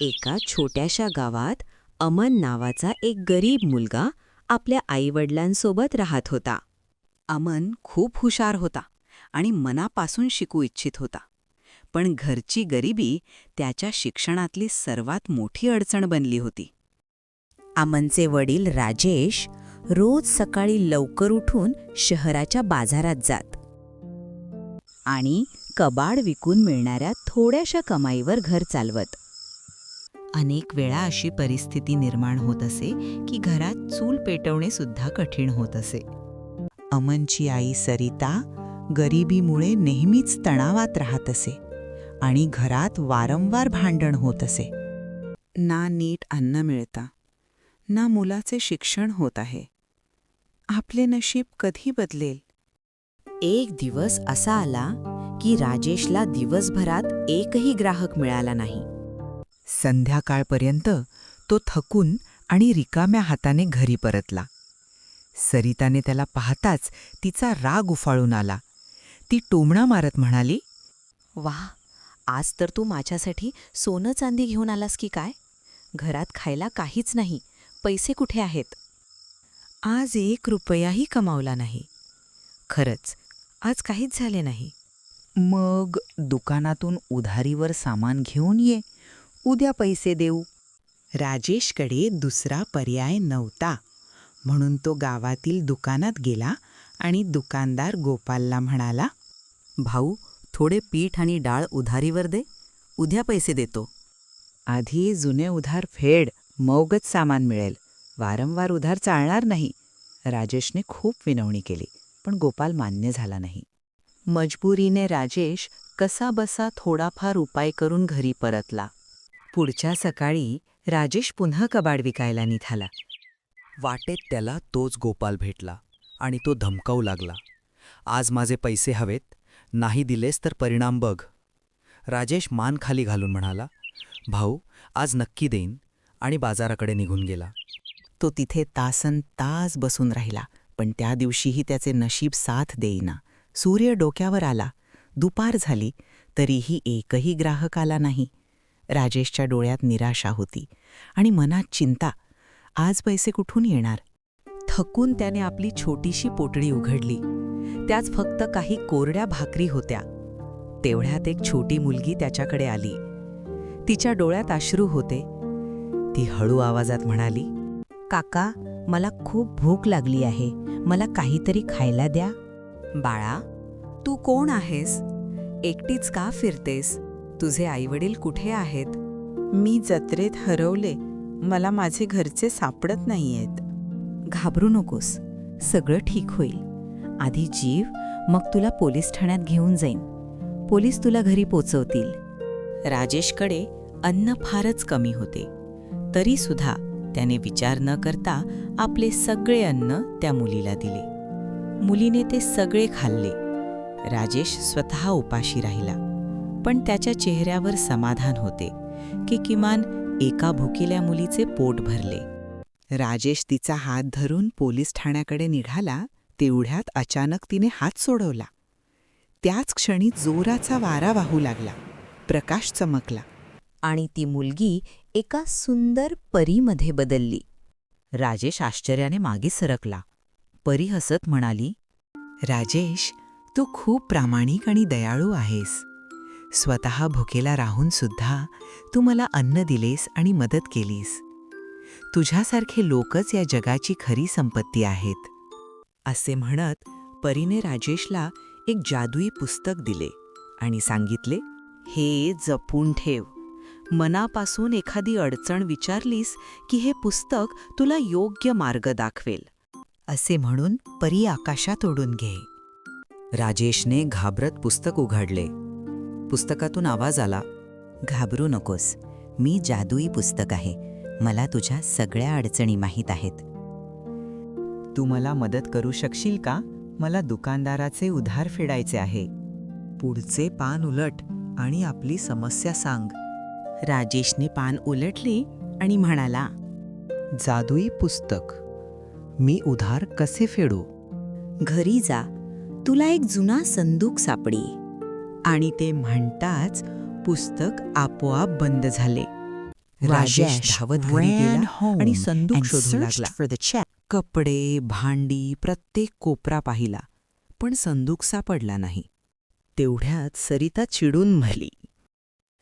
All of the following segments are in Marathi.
एका छोट्याशा गावात अमन नावाचा एक गरीब मुलगा आपल्या आईवडिलांसोबत राहत होता. अमन खूप हुशार होता आणि मनापासून शिकू इच्छित होता. पण घरची गरिबी त्याच्या शिक्षणातली सर्वात मोठी अडचण बनली होती. अमनचे वडील राजेश रोज सकाळी लवकर उठून शहराच्या बाजारात जात आणि कबाड विकून मिळणाऱ्या थोड्याशा कमाईवर घर चालवत. अनेक वेळा अशी परिस्थिती निर्माण होत असे की घरात चूल पेटवणे सुद्धा कठीण होत असे. अमनची आई सरिता गरिबीमुळे नेहमीच तणावात राहत असे आणि घरात वारंवार भांडण होत असे. ना नीट अन्न मिळता ना मुलाचे शिक्षण होत आहे. आपले नशीब कधी बदलेल? एक दिवस असा आला की राजेशला दिवसभरात एकही ग्राहक मिळाला नाही. संध्याकाळपर्यंत तो थकून आणि रिकाम्या हाताने घरी परतला. सरिताने त्याला पाहताच तिचा राग उफाळून आला. ती टोमणा मारत म्हणाली वाह आज तर तू माझ्यासाठी सोनं चांदी घेऊन आलास की काय? घरात खायला काहीच नाही पैसे कुठे आहेत? आज एक रुपयाही कमावला नाही. खरंच आज काहीच झाले नाही. मग दुकानातून उधारीवर सामान घेऊन ये. उद्या पैसे देऊ. राजेशकडे दुसरा पर्याय नव्हता. म्हणून तो गावातील दुकानात गेला आणि दुकानदार गोपालला म्हणाला भाऊ थोडे पीठ आणि डाळ उधारीवर दे. उद्या पैसे देतो. आधी जुने उधार फेड. मौगच सामान मिळेल. वारंवार उधार चालणार नाही. राजेशने खूप विनवणी केली पण गोपाल मान्य झाला नाही. मजबुरीने राजेश कसा बसा थोडाफार उपाय करून घरी परतला. पुढच्या सकाळी राजेश पुन्हा कबाड विकायला निघाला. वाटेत त्याला तोच गोपाल भेटला आणि तो धमकावू लागला. आज माझे पैसे हवेत नाही दिलेस तर परिणाम बघ. राजेश मान खाली घालून म्हणाला भाऊ आज नक्की देईन आणि बाजाराकडे निघून गेला. तो तिथे तासन तास बसून राहिला पण त्या दिवशीही त्याचे नशीब साथ देईना. सूर्य डोक्यावर आला. दुपार झाली तरीही एकही ग्राहक आला नाही. राजेशच्या डोळ्यात निराशा होती आणि मनात चिंता आज पैसे कुठून येणार? थकून त्याने आपली छोटीशी पोटळी उघडली. त्यात फक्त काही कोरड्या भाकरी होत्या. तेवढ्यात एक छोटी मुलगी त्याच्याकडे आली. तिच्या डोळ्यात अश्रू होते. ती हळू आवाजात म्हणाली काका मला खूप भूक लागली आहे. मला काहीतरी खायला द्या. बाळा तू कोण आहेस? एकटीच का फिरतेस? तुझे आईवडील कुठे आहेत? मी जत्रेत हरवले मला माझे घरचे सापडत नाहीयेत. घाबरू नकोस सगळं ठीक होईल. आधी जीव मग तुला पोलीस ठाण्यात घेऊन जाईन. पोलीस तुला घरी पोचवतील. राजेशकडे अन्न फारच कमी होते. तरी सुद्धा त्याने विचार न करता आपले सगळे अन्न त्या मुलीला दिले. मुलीने ते सगळे खाल्ले. राजेश स्वतः उपाशी राहिला. पण त्याच्या चेहऱ्यावर समाधान होते की किमान एका भुकिल्या मुलीचे पोट भरले. राजेश तिचा हात धरून पोलीस ठाण्याकडे निघाला तेवढ्यात अचानक तिने हात सोडवला. त्याच क्षणी जोराचा वारा वाहू लागला. प्रकाश चमकला आणि ती मुलगी एका सुंदर परीमध्ये बदलली. राजेश आश्चर्याने मागे सरकला. परी हसत म्हणाली राजेश तू खूप प्रामाणिक आणि दयाळू आहेस. स्वतः भुकेला राहून सुद्धा तू मला अन्न दिलेस आणि मदत केलीस. तुझ्यासारखे लोकच या जगाची खरी संपत्ती आहेत. असे म्हणत परीने राजेशला एक जादुई पुस्तक दिले आणि सांगितले हे जपून ठेव. मनापासून एखादी अडचण विचारलीस की हे पुस्तक तुला योग्य मार्ग दाखवेल. असे म्हणून परी आकाशात ओढून घे. राजेशने घाबरत पुस्तक उघडले. पुस्तकातून आवाज आला. घाबरू नकोस. मी जादुई पुस्तक आहे. मला तुझ्या सगळ्या अडचणी माहीत आहेत. तू मला मदत करू शकशील का? मला दुकानदाराचे उधार फेडायचे आहे. पुढचे पान उलट आणि आपली समस्या सांग. राजेशने पान उलटले आणि म्हणाला जादुई पुस्तक. मी उधार कसे फेडू? घरी जा. तुला एक जुना संदूक सापडी आणि ते म्हणताच पुस्तक आपोआप बंद झाले. राजेश धावत घरी गेला आणि संदूक शोधू लागला. कपडे भांडी प्रत्येक कोपरा पाहिला पण संदूक सापडला नाही. तेवढ्यात सरिता चिडून म्हणाली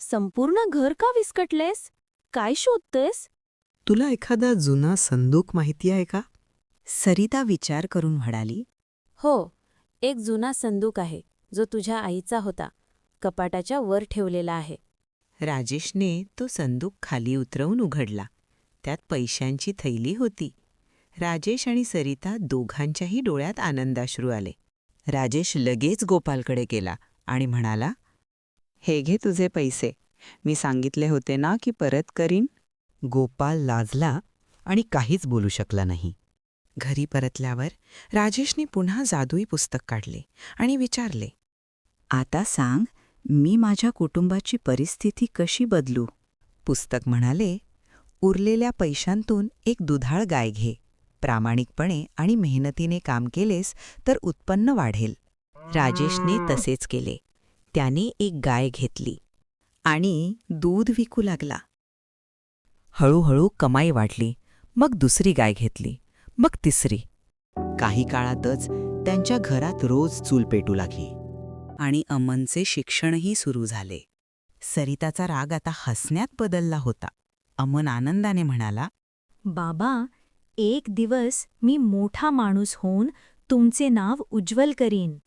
संपूर्ण घर का विस्कटलेस? काय शोधतोयस तुला एखादा जुना संदूक माहिती आहे का? सरिता विचार करून म्हणाली हो एक जुना संदूक आहे. जो तुझ्या आईचा होता कपाटाच्या वर ठेवलेला आहे. राजेशने तो संदूक खाली उतरवून उघडला. त्यात पैशांची थैली होती. राजेश आणि सरिता दोघांच्याही डोळ्यात आनंदाश्रू आले. राजेश लगेच गोपालकडे गेला आणि म्हणाला हे घे तुझे पैसे. मी सांगितले होते ना की परत करीन. गोपाल लाजला आणि काहीच बोलू शकला नाही. घरी परतल्यावर राजेशने पुन्हा जादुई पुस्तक काढले आणि विचारले आता सांग मी माझ्या कुटुंबाची परिस्थिती कशी बदलू? पुस्तक म्हणाले उरलेल्या पैशांतून एक दुधाळ गाय घे. प्रामाणिकपणे आणि मेहनतीने काम केलेस तर उत्पन्न वाढेल. राजेशने तसेच केले. त्याने एक गाय घेतली आणि दूध विकू लागला. हळूहळू कमाई वाढली. मग दुसरी गाय घेतली. मग तिसरी. काही काळातच त्यांच्या घरात रोज चूल पेटू लागली. आणि अमनचे शिक्षणही सुरू झाले. सरिताचा राग आता हसण्यात बदलला होता. अमन आनंदाने म्हणाला बाबा एक दिवस मी मोठा माणूस होऊन तुमचे नाव उज्ज्वल करीन.